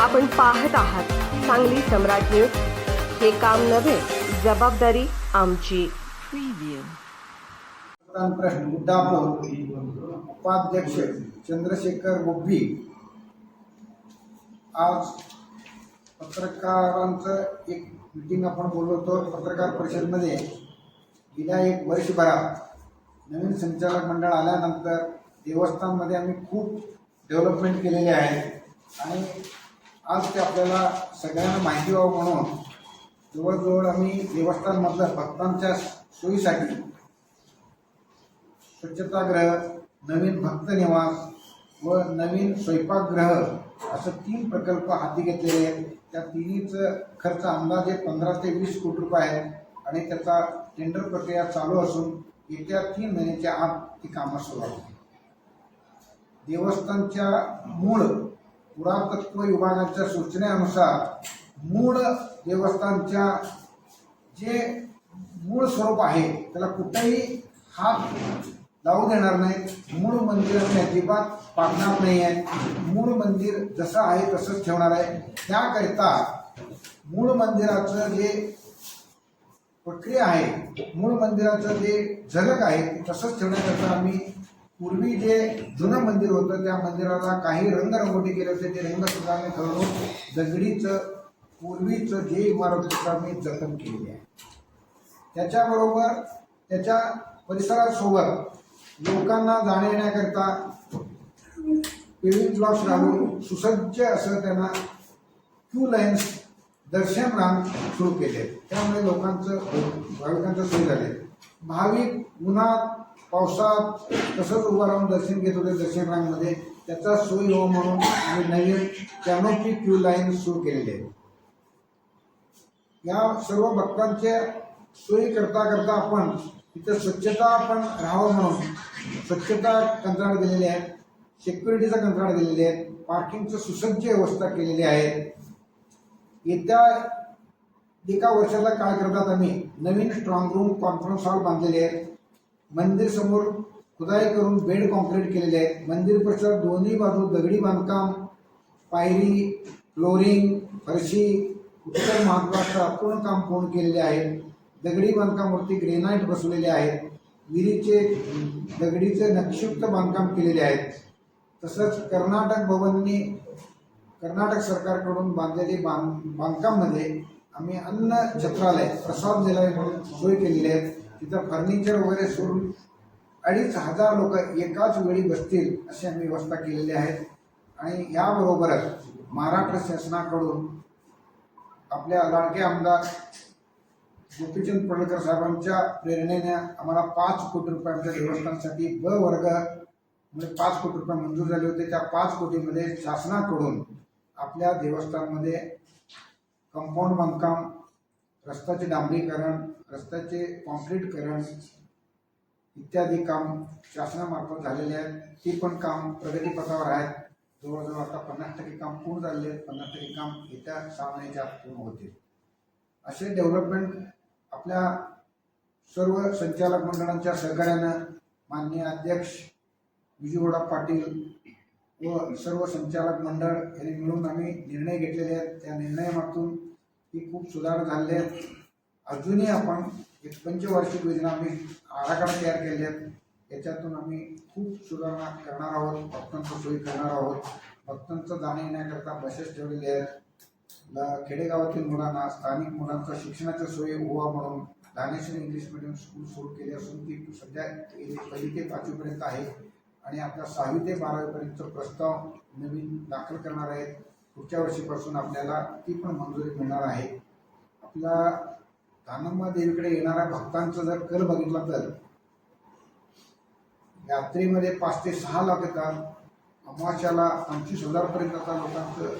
आपण पाहत आहात सांगली सम्राट न्यूज. हे काम नव्हे जबाबदारी आमची. मुद्दापूर उपाध्यक्ष चंद्रशेखर गुब्बी आज पत्रकारांचं एक मिटिंग आपण बोललो होतो पत्रकार परिषदमध्ये. गेल्या एक वर्षभरात नवीन संचालक मंडळ आल्यानंतर देवस्थानमध्ये आम्ही खूप डेव्हलपमेंट केलेले आहे. आणि आज ते आपल्याला सगळ्यांना माहिती व्हावं म्हणून जवळजवळ आम्ही देवस्थानमधलं भक्तांच्या सोयीसाठी स्वच्छतागृह नवीन भक्त निवास व नवीन स्वयंपाकगृह असं तीन प्रकल्प हाती घेतलेले आहेत. त्या तिन्हीचं खर्च अंदाजे पंधरा ते वीस कोटी रुपये आहे आणि त्याचा टेंडर प्रक्रिया चालू असून येत्या तीन महिन्याच्या आत ती कामं सुरू होते देवस्थानच्या मूळ पुरातत्व विभागाच्या सूचनेनुसार मूळ देवस्थानच्या जे मूळ स्वरूप आहे त्याला कुठेही हात लावू देणार नाही. मूळ मंदिराने अजिबात पाडणार नाही आहे मूळ मंदिर जसं आहे तसंच ठेवणार आहे. त्याकरिता मूळ मंदिराचं जे प्रक्रिया आहे मूळ मंदिराचं जे झलक आहे ते तसंच ठेवण्याकरता आम्ही पूर्वी जे जुनं मंदिर होतं त्या मंदिराला काही रंगरंगोटी केले होते. ते रंग सुद्धा आम्ही ठरवून दगडीचं पूर्वीचं जे इमारत होतं आम्ही जतन केली आहे. त्याच्याबरोबर त्याच्या परिसरासोबत लोकांना जाण्या येण्याकरता पेविंग ब्लॉक्स घालून सुसज्ज असं त्यांना क्यू लाईन्स दर्शन रांग सुरू केले. त्यामुळे लोकांचं भाविकांचं सोय झाले. भाविक उन्हात पावसात तसंच उभं राहून दर्शन घेत होते दर्शन रांगमध्ये. त्याचा सोय हो म्हणून आम्ही नवीन कॅनोपी क्यू लाईन सुरू केलेली आहे. या सर्व भक्तांच्या सोयी करता करता आपण इथं स्वच्छता आपण राहावं म्हणून स्वच्छता कंत्राट दिलेली आहे. सिक्युरिटीचा कंत्राट दिलेले आहे. पार्किंगचं सुसज्ज व्यवस्था केलेली आहे. येत्या एका वर्षाचा काळ करतात आम्ही? नवीन स्ट्रॉंग रूम कॉन्फरन्स हॉल बांधलेले आहेत. मंदिर समोर खुदाई करून बेड कॉन्क्रीट केलेले आहेत. मंदिर परिसरात दोन्ही बाजू दगडी बांधकाम पायरी फ्लोरिंग फरशी उत्तर महाराष्ट्र अपूर्ण काम पूर्ण केलेले आहे दगडी बांधकामावरती ग्रेनाईट बसवलेले आहेत. विहिरीचे दगडीचे नक्षिप्त बांधकाम केलेले आहेत. तसंच कर्नाटक भवननी कर्नाटक सरकारकडून बांधलेले बांध बांधकाममध्ये आम्ही अन्न छत्रालय प्रसाद निलय म्हणून सोय केलेली आहे. तिथं फर्निचर वगैरे सोडून अडीच हजार लोक एकाच वेळी बसतील अशी आम्ही व्यवस्था केलेली आहे. आणि याबरोबरच महाराष्ट्र शासनाकडून आपल्या लाडके आमदार गोपीचंद पडळकर साहेबांच्या प्रेरणेने आम्हाला पाच कोटी रुपयांच्या देवस्थानसाठी ब वर्ग म्हणजे पाच कोटी रुपये मंजूर झाले होते. त्या पाच कोटीमध्ये शासनाकडून आपल्या देवस्थानमध्ये कंपाऊंड बांधकाम रस्त्याचे डांबरीकरण रस्त्याचे कॉन्क्रीटकरण इत्यादी काम शासनामार्फत झालेले आहेत. ती पण काम प्रगतीपथावर आहेत. जवळजवळ आता पन्नास टक्के काम पूर्ण झालेले आहेत. पन्नास टक्के काम येत्या सहा महिन्याच्या आत पूर्ण होतील. असे डेव्हलपमेंट आपल्या सर्व संचालक मंडळांच्या सहकार्यानं माननीय अध्यक्ष विजूगौडा पाटील व सर्व संचालक मंडळ यांनी मिळून आम्ही निर्णय घेतलेले आहेत. त्या निर्णयामागून ती खूप सुधार झालेली आहेत. अजूनही आपण एक पंचवार्षिक योजना आम्ही आराखडा तयार केले आहेत. याच्यातून आम्ही खूप सुधारणा करणार आहोत भक्तांचं सोयी करणार आहोत. भक्तांचं जाणे येण्याकरता बसेस ठेवलेले आहेत. खेडेगावातील मुलांना स्थानिक मुलांचं शिक्षणाच्या सोयी व्हावा म्हणून दानेश्वर इंग्लिश मिडियम स्कूल सुरू केली असून ती सध्या पहिली ते पाचवीपर्यंत आहे. आणि आता सहावी ते बारावीपर्यंत प्रस्ताव नवीन दाखल करणार आहेत. पुढच्या वर्षीपासून आपल्याला ती पण मंजुरी मिळणार आहे. आपला धानंबा देवीकडे येणाऱ्या भक्तांचा जर कल बघितला तर यात्रेमध्ये पाच ते सहा लाख येतात. अमावास्याला पंचवीस हजारपर्यंत आता लोकांचं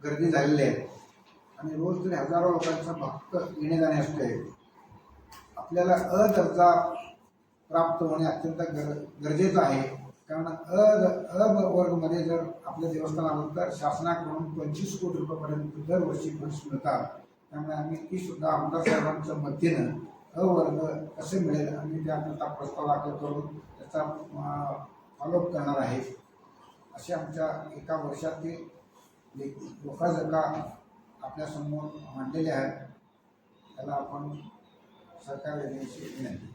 गर्दी झालेली आहे. आणि रोज तरी हजारो लोकांचा भक्त येणे जाणे असते आपल्याला अ दर्जा प्राप्त होणे अत्यंत गर गरजेचं आहे. कारण अ अ वर्गमध्ये जर आपल्या देवस्थान आलं तर शासनाकडून पंचवीस कोटी रुपयापर्यंत दरवर्षी फंड्स मिळतात त्यामुळे आम्ही ती सुद्धा आमदार साहेबांच्या मदतीनं अ वर्ग कसे मिळेल आम्ही त्याकरता प्रस्ताव दाखल करून त्याचा फॉलोअप करणार आहे. असे आमच्या एका वर्षातील लोका आपल्यासमोर मांडलेले आहेत. त्याला आपण सरकार देण्याची विनंती.